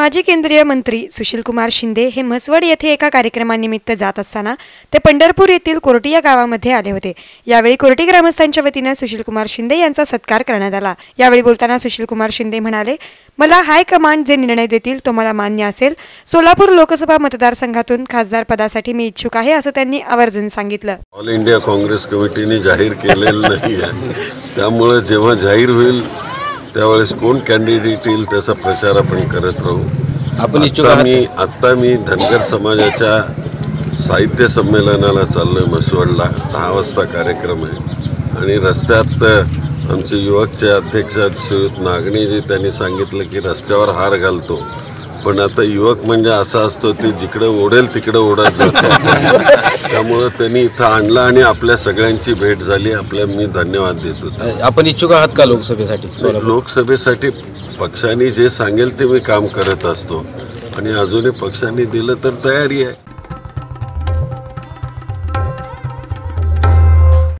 माजी केंद्रीय मंत्री सुशीलकुमार शिंदे हे म्हसवड येथे एका कार्यक्रमानिमित्त जात असताना ते पंढरपूर येथील कोर्टी या गावामध्ये आले होते. यावेळी कोर्टी ग्रामस्थांच्या वतीनं सुशीलकुमार शिंदे यांचा सत्कार करण्यात आला. यावेळी बोलताना सुशीलकुमार शिंदे म्हणाले मला हाय कमांड जे निर्णय देतील तो मला मान्य असेल. सोलापूर लोकसभा मतदारसंघातून खासदार पदासाठी मी इच्छुक आहे असं त्यांनी आवर्जून सांगितलं. ऑल इंडिया काँग्रेस कमिटीने जाहीर केलेलं नाही त्यामुळे जेव्हा जाहीर होईल त्यावेळेस कोण कॅन्डिडेट येईल त्याचा प्रचार आपण करत राहू. आपण आत्ता? मी आत्ता मी धनगर समाजाच्या साहित्य संमेलनाला चाललोय म्हसवडला. दहा वाजता कार्यक्रम आहे. आणि रस्त्यात आमचे युवकचे अध्यक्ष श्रीयुत नागणेजी त्यांनी सांगितलं की रस्त्यावर हार घालतो. पण आता युवक म्हणजे असा असतो ते जिकडे ओढेल तिकडे ओढत जातो. त्यामुळं त्यांनी इथं आणलं आणि आपल्या सगळ्यांची भेट झाली. आपल्या मी धन्यवाद देतो. आपण इच्छुक आहात का लोकसभेसाठी? लोकसभेसाठी पक्षाने जे सांगेल ते मी काम करत असतो. आणि अजूनही पक्षाने दिलं तर तयारी आहे.